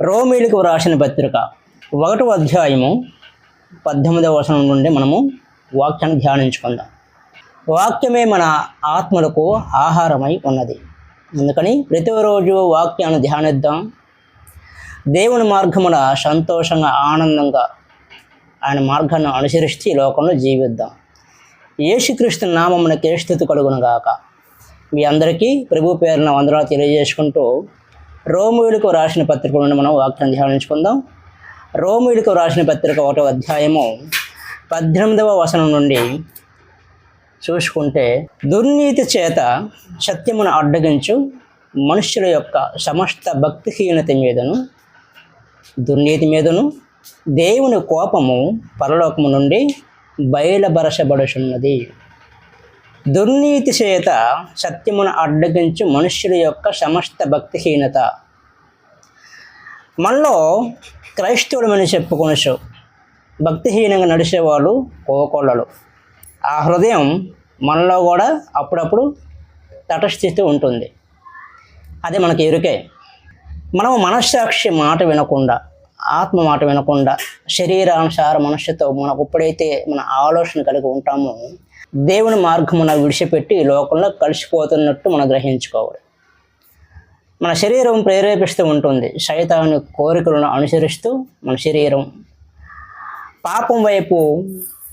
రోమిలకు వ్రాసిన పత్రిక ఒకటో అధ్యాయము పద్దెనిమిదవ వచనం నుండి మనము వాక్యాన్ని ధ్యానించుకుందాం. వాక్యమే మన ఆత్మలకు ఆహారమై ఉన్నది. అందుకని ప్రతిరోజు వాక్యాన్ని ధ్యానిద్దాం. దేవుని మార్గమున సంతోషంగా ఆనందంగా ఆయన మార్గాన్ని అనుసరిస్తూ లోకంలో జీవిద్దాం. యేసుక్రీస్తు నామమునకే స్థుతి కలుగును గాక. మీ అందరికీ ప్రభు పేరున వందనాలు తెలియజేసుకుంటూ రోమిలకు రాసిన పత్రిక నుండి మనం వాక్యం ధ్యానించుకుందాం. రోమిలకు రాసిన పత్రిక ఒకటో అధ్యాయము పద్దెనిమిదవ వసనం నుండి చూసుకుంటే దుర్నీతి చేత సత్యమును అడ్డగించు మనుష్యుల యొక్క సమస్త భక్తిహీనత మీదను దుర్నీతి మీదను దేవుని కోపము పరలోకము నుండి బయలుపరచబడుచున్నది. దుర్నీతి చేత సత్యమును అడ్డగించు మనుష్యుల యొక్క సమస్త భక్తిహీనత. మనలో క్రైస్తవులమని చెప్పుకొనచ్చు. భక్తిహీనంగా నడిచేవాళ్ళు కోకోళ్ళలు ఆ హృదయం మనలో కూడా అప్పుడప్పుడు తటస్థితి ఉంటుంది. అది మనకి ఎరుకే. మనం మనస్సాక్షి మాట వినకుండా ఆత్మ మాట వినకుండా శరీరానుసార మనస్సుతో మనకు ఎప్పుడైతే మన ఆలోచన కలిగి ఉంటామో దేవుని మార్గమున విడిచిపెట్టి ఈ లోకంలో కలిసిపోతున్నట్టు మనం గ్రహించుకోవాలి. మన శరీరం ప్రేరేపిస్తూ ఉంటుంది. శైతాను కోరికలను అనుసరిస్తూ మన శరీరం పాపం వైపు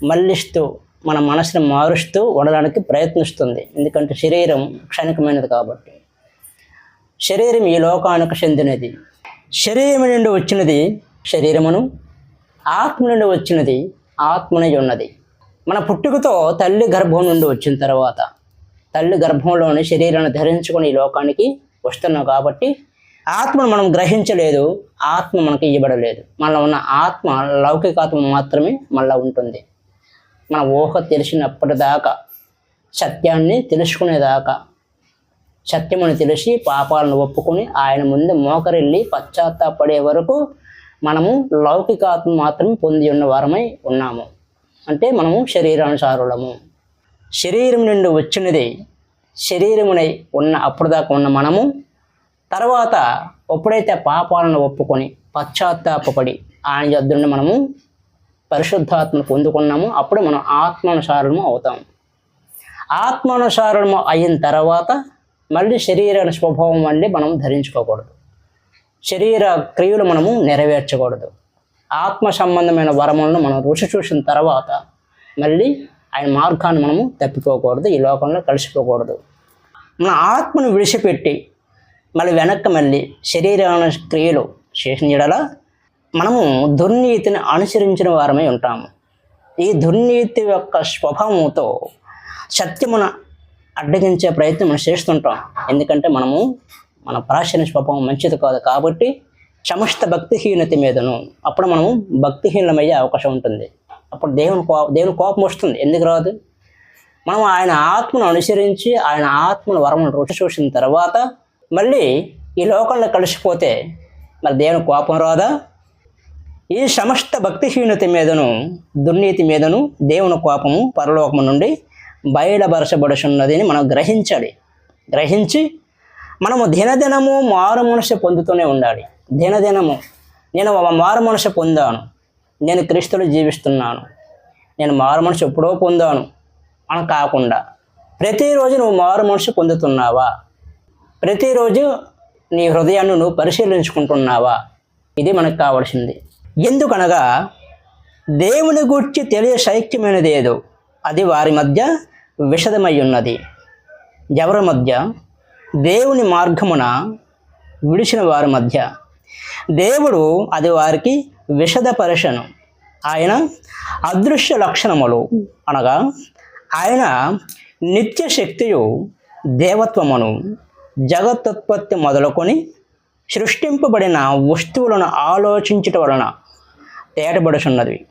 మళ్ళిస్తూ మన మనసును మారుస్తూ ఉండడానికి ప్రయత్నిస్తుంది. ఎందుకంటే శరీరం క్షణికమైనది కాబట్టి. శరీరం ఈ లోకానికి చెందినది. శరీరం నుండి వచ్చినది శరీరమును ఆత్మ నుండి వచ్చినది ఆత్మనే ఉన్నది. మన పుట్టుకతో తల్లి గర్భం నుండి వచ్చిన తర్వాత తల్లి గర్భంలోని శరీరాన్ని ధరించుకొని ఈ లోకానికి వస్తున్నాం కాబట్టి ఆత్మను మనం గ్రహించలేదు ఆత్మ మనకి ఇవ్వబడలేదు. మనలో ఉన్న ఆత్మ లౌకికాత్మ మాత్రమే మళ్ళీ ఉంటుంది. మన ఊహ తెలిసినప్పటిదాకా సత్యాన్ని తెలుసుకునేదాకా సత్యమును తెలిసి పాపాలను ఒప్పుకొని ఆయన ముందు మోకరిల్లి పశ్చాత్తాపడే వరకు మనము లౌకికాత్మ మాత్రమే పొంది ఉన్న వారమై ఉన్నాము. అంటే మనము శరీరానుసారులము. శరీరం నుండి వచ్చినది శరీరమునై ఉన్న అప్పుడు దాకా ఉన్న మనము తర్వాత ఎప్పుడైతే పాపాలను ఒప్పుకొని పశ్చాత్తాపడి ఆయన యొద్ద మనము పరిశుద్ధాత్మను పొందుకున్నాము అప్పుడు మనం ఆత్మానుసారము అవుతాం. ఆత్మానుసారము అయిన తర్వాత మళ్ళీ శరీర స్వభావం మళ్ళీ మనం ధరించుకోకూడదు. శరీర క్రియలు మనము నెరవేర్చకూడదు. ఆత్మ సంబంధమైన వరములను మనం రుచి చూసిన తర్వాత మళ్ళీ ఆయన మార్గాన్ని మనము తప్పిపోకూడదు ఈ లోకంలో కలిసిపోకూడదు. మన ఆత్మను విడిచిపెట్టి మళ్ళీ వెనక్కి మళ్ళీ శరీరాన క్రియలు చేసిన మనము దుర్నీతిని అనుసరించిన వారమై ఉంటాము. ఈ దుర్నీతి యొక్క స్వభావంతో సత్యమున అడ్డగించే ప్రయత్నం మనం చేస్తుంటాం. ఎందుకంటే మనము మన ప్రాచీన స్వభావం మంచిది కాదు కాబట్టి సమస్త భక్తిహీనత మీదను అప్పుడు మనము భక్తిహీనమయ్యే అవకాశం ఉంటుంది. అప్పుడు దేవుని కో దేవుని కోపం వస్తుంది. ఎందుకు రాదు? మనం ఆయన ఆత్మను అనుసరించి ఆయన ఆత్మను వరమును రుచి చూసిన తర్వాత మళ్ళీ ఈ లోకంలో కలిసిపోతే మరి దేవుని కోపం రాదా? ఈ సమస్త భక్తిహీనత మీదను దుర్నీతి మీదను దేవుని కోపము పరలోకము నుండి బయలుపరచబడుచున్నది అని మనం గ్రహించాలి. గ్రహించి మనము దినదినము మారు మనసు పొందుతూనే ఉండాలి. దినదినము నేను మారు మనసు పొందాను. నేను క్రీస్తులు జీవిస్తున్నాను. నేను మారు మనసు ఎప్పుడో పొందాను. అని కాకుండా ప్రతిరోజు నువ్వు మారు మనసు పొందుతున్నావా? ప్రతిరోజు నీ హృదయాన్ని నువ్వు పరిశీలించుకుంటున్నావా? ఇది మనకు కావాల్సింది. ఎందుకనగా దేవుని గురించి తెలియ శైక్యమైనది ఏదో అది వారి మధ్య విషదమై ఉన్నది. ఎవరి మధ్య? దేవుని మార్గమున విడిచిన వారి మధ్య. దేవుడు అది వారికి విషదపరచను. ఆయన అదృశ్య లక్షణములు అనగా ఆయన నిత్య శక్తియు దేవత్వమును జగత్తుత్పత్తి మొదలుకొని సృష్టింపబడిన వస్తువులను ఆలోచించటం వలన తేటబడుచున్నది.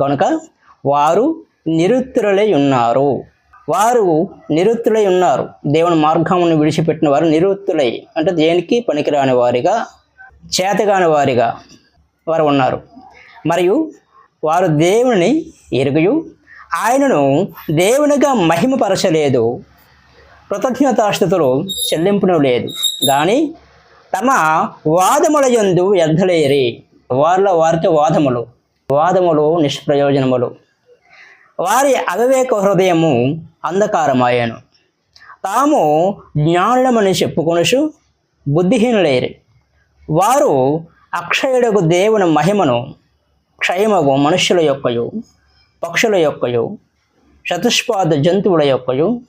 కనుక వారు నిరుత్తులై ఉన్నారు. వారు నిరుత్తులై ఉన్నారు. దేవుని మార్గమును విడిచిపెట్టిన వారు నిరుత్తులై అంటే దేనికి పనికిరాని వారిగా చేతగాని వారిగా వారు ఉన్నారు. మరియు వారు దేవుని ఎరుగుయు. ఆయనను దేవునిగా మహిమపరచలేదు. కృతజ్ఞతాస్థుతులు చెల్లింపును లేదు. కానీ తమ వాదముల యందు ఎద్దలేరి వారిలో వారితో వాదములు వాదములు నిష్ప్రయోజనములు. వారి అవివేక హృదయము అంధకారమాయను. తాము జ్ఞానులమని చెప్పుకొనుచు బుద్ధిహీనులేరి. వారు అక్షయుడకు దేవుని మహిమను క్షయమగు మనుష్యుల యొక్కయు పక్షుల యొక్కయు చతుష్పాద జంతువుల యొక్కయు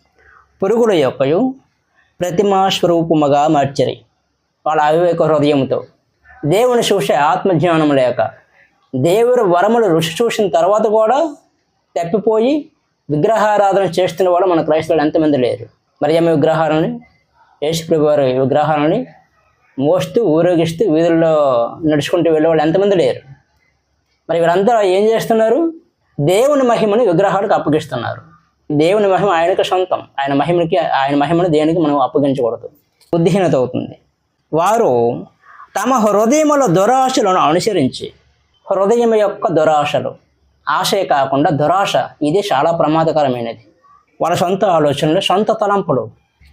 పురుగుల యొక్కయు ప్రతిమా స్వరూపముగా మార్చరి. వాళ్ళ అవివేక హృదయంతో దేవుని చూసే ఆత్మజ్ఞానం లేక దేవుడు వరములు రుచి చూసిన తర్వాత కూడా తప్పిపోయి విగ్రహారాధన చేస్తున్న వాళ్ళు మన క్రైస్తవులు ఎంతమంది లేరు. మరి విగ్రహాలని యేసుప్రభు వారి విగ్రహాలని మోస్తూ ఊరేగిస్తూ వీధుల్లో నడుచుకుంటూ వెళ్ళేవాళ్ళు ఎంతమంది లేరు. మరి వీరంతా ఏం చేస్తున్నారు? దేవుని మహిమని విగ్రహాలకు అప్పగిస్తున్నారు. దేవుని మహిమ ఆయనకు సొంతం. ఆయన మహిమకి ఆయన మహిమను దేనికి మనం అప్పగించకూడదు. బుద్ధిహీనత అవుతుంది. వారు తమ హృదయముల దురాశలను అనుసరించి హృదయం యొక్క దురాశలు ఆశే కాకుండా దురాశ ఇది చాలా ప్రమాదకరమైనది. వాళ్ళ సొంత ఆలోచనలు సొంత తలంపులు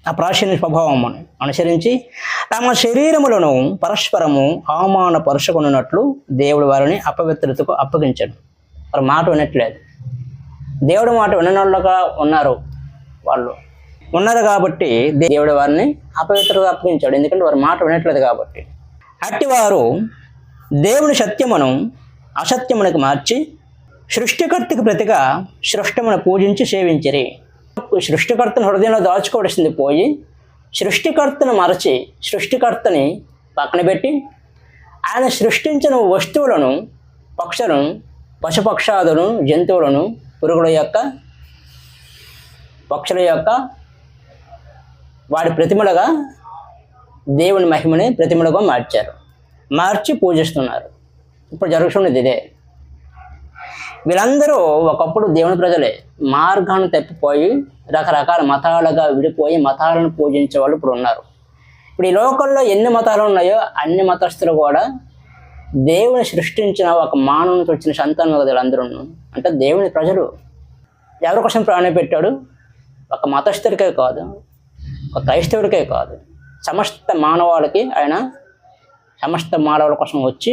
ఆ ప్రాచీన స్వభావమును అనుసరించి తమ శరీరములను పరస్పరము అవమానపరుచుకున్నట్లు దేవుడు వారిని అపవిత్రతకు అప్పగించడు. వారి మాట వినట్లేదు. దేవుడి మాట విననోళ్ళగా ఉన్నారు వాళ్ళు. ఉన్నారు కాబట్టి దేవుడు వారిని అపవిత్రతగా అప్పగించాడు. ఎందుకంటే వారి మాట వినట్లేదు కాబట్టి. అట్టి వారు దేవుని సత్యమును అసత్యమునకు మార్చి సృష్టికర్తకు ప్రతిగా సృష్టమును పూజించి సేవించిరి. సృష్టికర్తను హృదయంలో దాచుకోవలసింది పోయి సృష్టికర్తను మరచి సృష్టికర్తని పక్కన పెట్టి ఆయన సృష్టించిన వస్తువులను పక్షులను పశుపక్షాదులను జంతువులను పురుగుల యొక్క పక్షుల యొక్క వాడి ప్రతిమలుగా దేవుని మహిమని ప్రతిమలుగా మార్చారు. మార్చి పూజిస్తున్నారు. ఇప్పుడు జరుగుతున్నది ఇదే. వీళ్ళందరూ ఒకప్పుడు దేవుని ప్రజలే. మార్గాన్ని తప్పిపోయి రకరకాల మతాలుగా విడిపోయి మతాలను పూజించే వాళ్ళు ఇప్పుడు ఉన్నారు. ఇప్పుడు ఈ లోకంలో ఎన్ని మతాలు ఉన్నాయో అన్ని మతస్థులు కూడా దేవుని సృష్టించిన ఒక మానవునికి వచ్చిన సంతానం కదా వీళ్ళందరూ అంటే దేవుని ప్రజలు ఎవరి కోసం ప్రాణం పెట్టాడు? ఒక మతస్థుడికే కాదు ఒక క్రైస్తవుడికే కాదు. సమస్త మానవాళికి ఆయన సమస్త మానవుల కోసం వచ్చి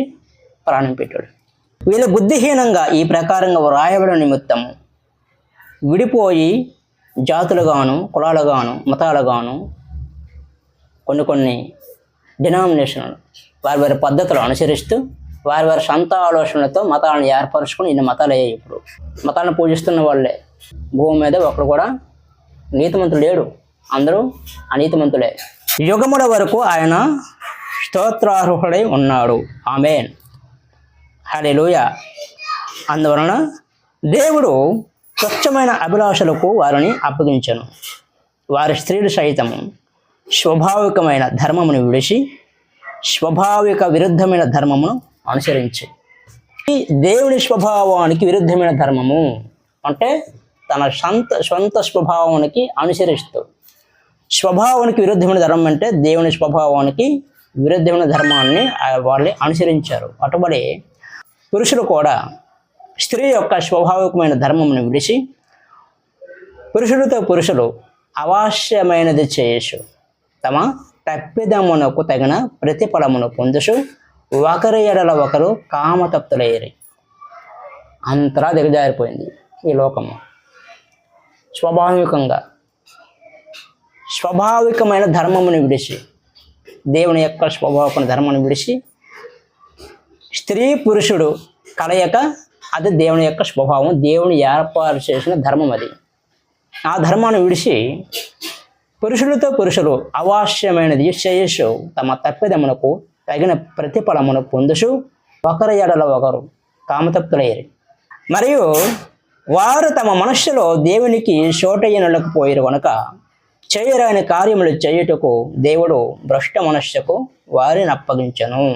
ప్రాణం పెట్టాడు. వీళ్ళు బుద్ధిహీనంగా ఈ ప్రకారంగా వ్రాయబడిన నిమిత్తం విడిపోయి జాతులుగాను కులాలుగాను మతాలుగాను కొన్ని కొన్ని డినామినేషన్లు వారి వారి పద్ధతులు అనుసరిస్తూ వారి వారి సొంత ఆలోచనలతో మతాలను ఏర్పరచుకుని ఇన్ని మతాలు అయ్యాయి ఇప్పుడు. మతాలను పూజిస్తున్న వాళ్ళే. భూమి మీద ఒకడు కూడా నీతిమంతులు లేడు. అందరూ అనీతిమంతులే. యుగముల వరకు ఆయన స్తోత్రార్హుడై ఉన్నాడు. ఆమెన్. హల్లెలూయ. అందువలన దేవుడు స్వచ్ఛమైన అభిలాషలకు వారిని అప్పగించను. వారి స్త్రీలు సైతం స్వాభావికమైన ధర్మమును విడిచి స్వాభావిక విరుద్ధమైన ధర్మమును అనుసరించి. ఈ దేవుని స్వభావానికి విరుద్ధమైన ధర్మము అంటే తన సొంత సొంత స్వభావానికి అనుసరిస్తూ. స్వభావానికి విరుద్ధమైన ధర్మం అంటే దేవుని స్వభావానికి విరుద్ధమైన ధర్మాన్ని వాళ్ళు అనుసరించారు. అటుబడి పురుషులు కూడా స్త్రీ యొక్క స్వాభావికమైన ధర్మమును విడిచి పురుషులతో పురుషులు అవాస్యమైనది చేయసు తమ తప్పిదమునకు తగిన ప్రతిఫలమును పొందుచు ఒకరి ఎడల ఒకరు కామతప్తులయ్యారు అంతలా దిగజారిపోయింది ఈ లోకము. స్వాభావికంగా స్వాభావికమైన ధర్మమును విడిచి దేవుని యొక్క స్వభావికమైన ధర్మాన్ని విడిచి స్త్రీ పురుషుడు కలయక అది దేవుని యొక్క స్వభావం దేవుని ఏర్పాటు చేసిన ధర్మం అది. ఆ ధర్మాన్ని విడిచి పురుషులతో పురుషులు అవాస్యమైనది చేయసు తమ తప్పిదమునకు తగిన ప్రతిఫలమును పొందుచు ఒకరి ఎడల ఒకరు కామతప్తులయ్యారు. మరియు వారు తమ మనస్సులో దేవునికి చోటయ్యనులకు పోయిరు కనుక చేయరాని కార్యములు చేయుటకు దేవుడు భ్రష్ట మనస్సుకు వారిని అప్పగించను.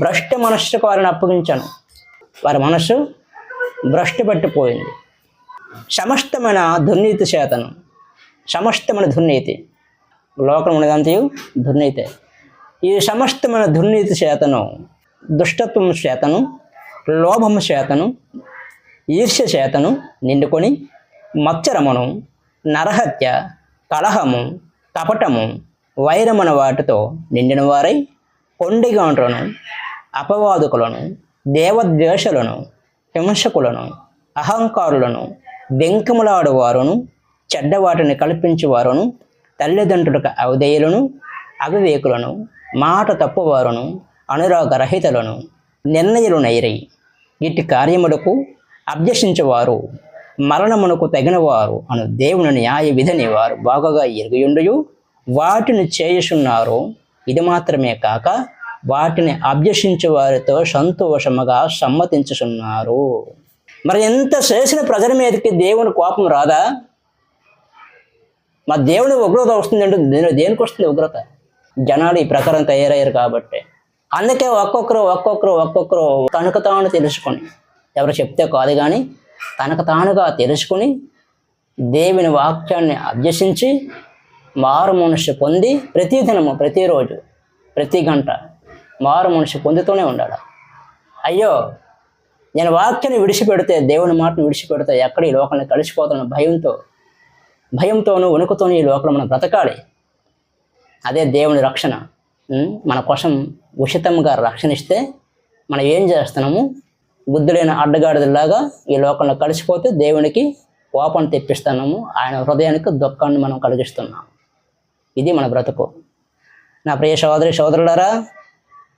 భ్రష్ట మనస్సుకు వారిని అప్పగించాను. వారి మనస్సు భ్రష్టు పట్టిపోయింది. సమస్తమైన దుర్నీతి చేతను. సమస్తమైన దుర్నీతి. లోకం ఉన్నదంతయు దుర్నీతే. ఈ సమస్తమైన దుర్నీతి చేతను దుష్టత్వం చేతను లోభము చేతను ఈర్ష్య చేతను నిండుకొని మత్సరమును నరహత్య కలహము కపటము వైరమన వాటితో నిండిన వారై కొండిగాంట్లను అపవాదుకులను దేవద్వేషులను హింసకులను అహంకారులను వెంకములాడువారును చెడ్డవాటిని కల్పించేవారును తల్లిదండ్రులకు అవధేయులను అవివేకులను మాట తప్పువారును నిర్ణయులు నిర్ణయులునైరి. ఇట్టి కార్యములకు అభ్యసించేవారు మరణమునకు తగినవారు అను దేవుని న్యాయ విధిని వారు బాగుగా ఎరుగుయుండయు వాటిని చేయుచున్నారు. ఇది మాత్రమే కాక వాటిని అభ్యసించే వారితో సంతోషముగా సమ్మతించుచున్నారు. మరి ఎంత చేసిన ప్రజల మీదకి దేవుని కోపం రాదా? మా దేవుని ఉగ్రత వస్తుందంటే దేని దేనికి వస్తుంది ఉగ్రత? జనాలు ఈ ప్రకారం తయారయ్యారు కాబట్టి. అందుకే ఒక్కొక్కరు ఒక్కొక్కరు ఒక్కొక్కరు తనకు తాను తెలుసుకొని ఎవరు చెప్తే కాదు కానీ తనకు తానుగా తెలుసుకొని దేవుని వాక్యాన్ని అభ్యసించి మారు మనిషి పొంది ప్రతి దినము ప్రతిరోజు ప్రతి గంట మారు మనిషి పొందుతూనే ఉండాలి. అయ్యో నేను వాక్యను విడిచిపెడితే దేవుని మాటను విడిచిపెడితే ఎక్కడ ఈ లోకాన్ని కలిసిపోతున్న భయంతో భయంతోనూ వణుకుతోనూ ఈ లోకంలో మనం బ్రతకాలి? అదే దేవుని రక్షణ. మన కోసం ఉచితంగా రక్షణ ఇస్తే మనం ఏం చేస్తున్నాము? బుద్ధులైన అడ్డగాడిదలాగా ఈ లోకంలో కలిసిపోతే దేవునికి కోపం తెప్పిస్తున్నాము. ఆయన హృదయానికి దుఃఖాన్ని మనం కలిగిస్తున్నాం ఇది మన బ్రతుకు. నా ప్రియ సోదరి సోదరులారా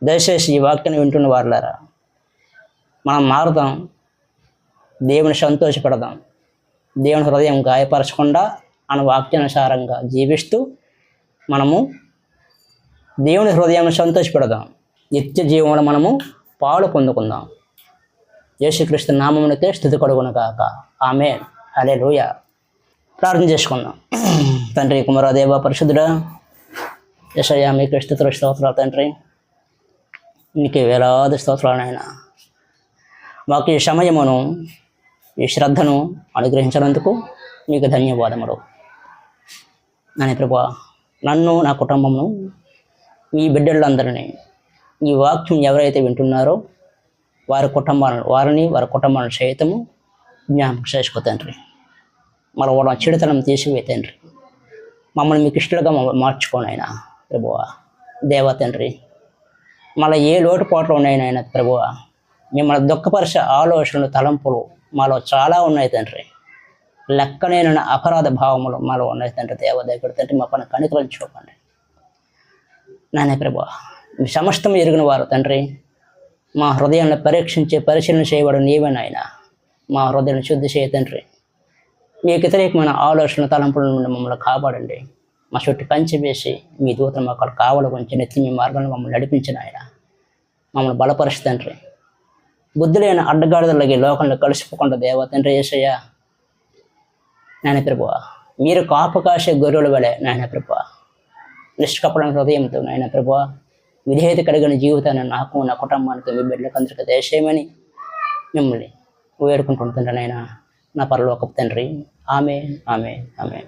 దయచేసి ఈ వాక్యాన్ని వింటున్న వారులారా మనం మారుదాం దేవుని సంతోషపెడదాం దేవుని హృదయం గాయపరచకుండా మన వాక్యానుసారంగా జీవిస్తూ మనము దేవుని హృదయాన్ని సంతోషపెడదాం నిత్య జీవంలో మనము పాలు పొందుకుందాం. యేసుక్రీస్తు నామమునికే స్థుతి కడుగును కాక ఆమె అలే ప్రార్థన చేసుకుందాం. తండ్రి కుమారదేవ పరిశుద్ధుడా యశయా మీకు స్థుతుల స్తోత్రాలు తండ్రి. నీకే వేలాది స్తోత్రాలు నాయన. మాకు ఈ సమయమును ఈ శ్రద్ధను అనుగ్రహించినందుకు మీకు ధన్యవాదములు. నాని ప్రభా నన్ను నా కుటుంబమును మీ బిడ్డలందరినీ ఈ వాక్యం ఎవరైతే వింటున్నారో వారి కుటుంబాలను వారిని వారి కుటుంబాలను సైతము జ్ఞాపకం చేసుకో తండ్రి. మన వాళ్ళ చెడుతనం తీసివే తండ్రి. మమ్మల్ని మీకు ఇష్టలుగా మార్చుకోనైనా ప్రభువా దేవా తండ్రి. మళ్ళీ ఏ లోటుపాట్లు ఉన్నాయి నాయన ప్రభువ మిమ్మల్ని దుఃఖపరిచే ఆలోచనలు తలంపులు మాలో చాలా ఉన్నాయి తండ్రి. లెక్కలేని అపరాధ భావములు మాలో ఉన్నాయి తండ్రి దేవ దగ్గర తండ్రి మా పని కణికలను చూపండి. నానే ప్రభు సమస్తం ఎరిగిన వారు తండ్రి. మా హృదయాన్ని పరీక్షించే పరిశీలన చేయబడి నీవే నాయన. మా హృదయాన్ని శుద్ధి చేయ తండ్రి. మీకు వ్యతిరేకమైన ఆలోచన తలంపుల నుండి మమ్మల్ని కాపాడండి. మా చుట్టూ కంచి వేసి మీ దూతను మాకు కావలి కొంచెం నెత్తి మీ మార్గంలో మమ్మల్ని నడిపించిన ఆయన. మమ్మల్ని బలపరిచి తండ్రి. బుద్ధి లేని అడ్డగాడిదలకి లోకంలో కలిసిపోకుండా దేవ తండ్రి ఏసయ్య. నాయన ప్రభు మీరు కాపు కాసే గొర్రెల వలె నాయన ప్రభు నిష్కపడని హృదయంతో నాయన ప్రభు విధేయత కలిగిన జీవితాన్ని నాకు నా కుటుంబానికి మీ బిడ్డలకు దేశమని మిమ్మల్ని వేడుకుంటుంటుంటాను నాయన. నా పరలోకపు తండ్రి. ఆమె ఆమె ఆమె